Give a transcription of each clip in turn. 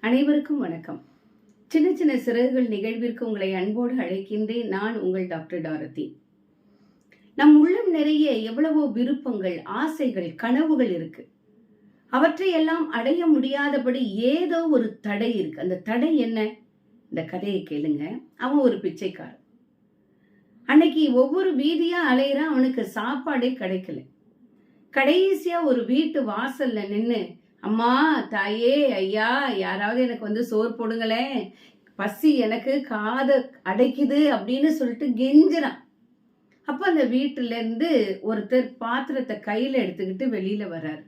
அனைவருக்கும் வணக்கம். சின்ன சின்ன சிறகுகள் நிகழ்விற்கு உங்களை அன்போடு அழைக்கின்றேன் நான் உங்கள் டாக்டர் டாரதி. நம் உள்ளம் நிறைய எவ்வளவோ விருப்பங்கள் ஆசைகள் கனவுகள் இருக்கு. அவற்றை எல்லாம் அடைய முடியாதபடி ஏதோ ஒரு தடை இருக்கு. அந்த தடை என்ன? இந்த கதையை கேளுங்க. அவன் ஒரு பிச்சைக்காரன். அன்னைக்கு ஒவ்வொரு வீதியா அலையிறான். அவனுக்கு சாப்பாடே கிடைக்கல. கடைசியா ஒரு வீட்டு வாசல்ல நின்று அம்மா தாயே ஐயா யாராவது எனக்கு வந்து சோறு போடுங்களேன். பசி எனக்கு காதை அடைக்குது அப்படின்னு சொல்லிட்டு கெஞ்சுறான். அப்ப அந்த வீட்டுல இருந்து ஒருத்தர் பாத்திரத்தை கையில எடுத்துக்கிட்டு வெளியில வர்றார்.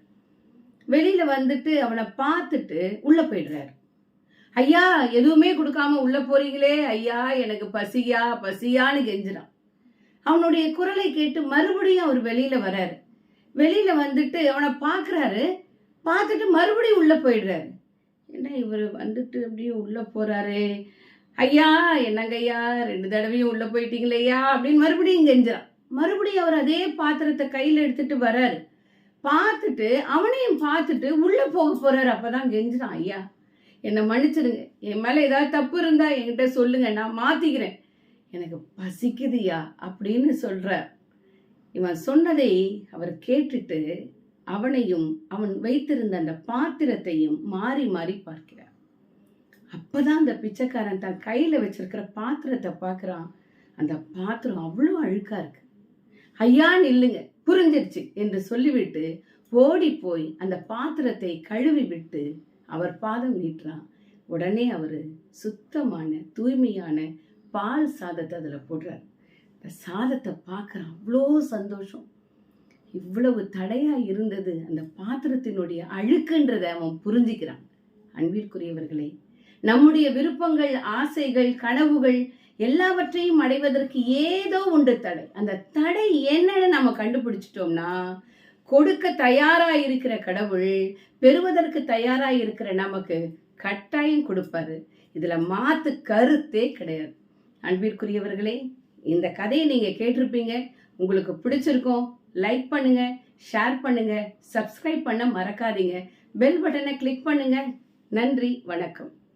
வெளியில வந்துட்டு அவனை பார்த்துட்டு உள்ள போயிடுறாரு. ஐயா எதுவுமே கொடுக்காம உள்ள போறீங்களே? ஐயா எனக்கு பசியா? பசியான்னு கெஞ்சுறான். அவனுடைய குரலை கேட்டு மறுபடியும் அவர் வெளியில வர்றாரு. வெளியில வந்துட்டு அவனை பார்க்குறாரு. பார்த்துட்டு மறுபடியும் உள்ளே போயிடுறாரு. என்ன இவர் வந்துட்டு அப்படியே உள்ளே போகிறாரு ஐயா என்னங்க ஐயா ரெண்டு தடவையும் உள்ளே போயிட்டீங்களேயா அப்படின்னு மறுபடியும் கெஞ்சுறான் மறுபடியும் அவர் அதே பாத்திரத்தை கையில் எடுத்துட்டு வர்றாரு பார்த்துட்டு அவனையும் பார்த்துட்டு உள்ளே போக போகிறாரு அப்போ தான் கெஞ்சுறான் ஐயா என்னை மன்னிச்சிடுங்க. என் மேலே ஏதாவது தப்பு இருந்தால் என்கிட்ட சொல்லுங்க. நான் மாற்றிக்கிறேன் எனக்கு பசிக்குதுயா அப்படின்னு சொல்றார். இவன் சொன்னதை அவர் கேட்டுட்டு அவனையும் அவன் வைத்திருந்த அந்த பாத்திரத்தையும் மாறி மாறி பார்க்கிறார். அப்பதான் அந்த பிச்சைக்காரன் தன் கையில வச்சிருக்கிற பாத்திரத்தை பார்க்கறான். அந்த பாத்திரம் அவ்வளோ அழுக்கா இருக்கு. ஐயா நில்லுங்க. புரிஞ்சிருச்சு என்று சொல்லிவிட்டு ஓடி போய் அந்த பாத்திரத்தை கழுவி விட்டு அவர் பாதம் நீட்டுறான். உடனே அவர் சுத்தமான தூய்மையான பால் சாதத்தை அதில் போடுறார். இந்த சாதத்தை பார்க்குற அவ்வளோ சந்தோஷம். இவ்வளவு தடையா இருந்தது அந்த பாத்திரத்தினுடைய அழுக்குன்றதை அவன் புரிஞ்சுக்கிறான். அன்பிற்குரியவர்களே நம்முடைய விருப்பங்கள் ஆசைகள் கனவுகள் எல்லாவற்றையும் அடைவதற்கு ஏதோ உண்டு தடை. அந்த தடை என்னன்னு நம்ம கண்டுபிடிச்சிட்டோம்னா கொடுக்க தயாரா இருக்கிற கடவுள் பெறுவதற்கு தயாரா இருக்கிற நமக்கு கட்டாயம் கொடுப்பாரு. இதுல மாத்து கருத்தே கிடையாது. அன்பிற்குரியவர்களே இந்த கதையை நீங்க கேட்டிருப்பீங்க. உங்களுக்கு பிடிச்சிருக்கும் லைக் பண்ணுங்க ஷேர் பண்ணுங்க சப்ஸ்கிரைப் பண்ண மறக்காதீங்க. பெல் பட்டனை கிளிக் பண்ணுங்க. நன்றி வணக்கம்.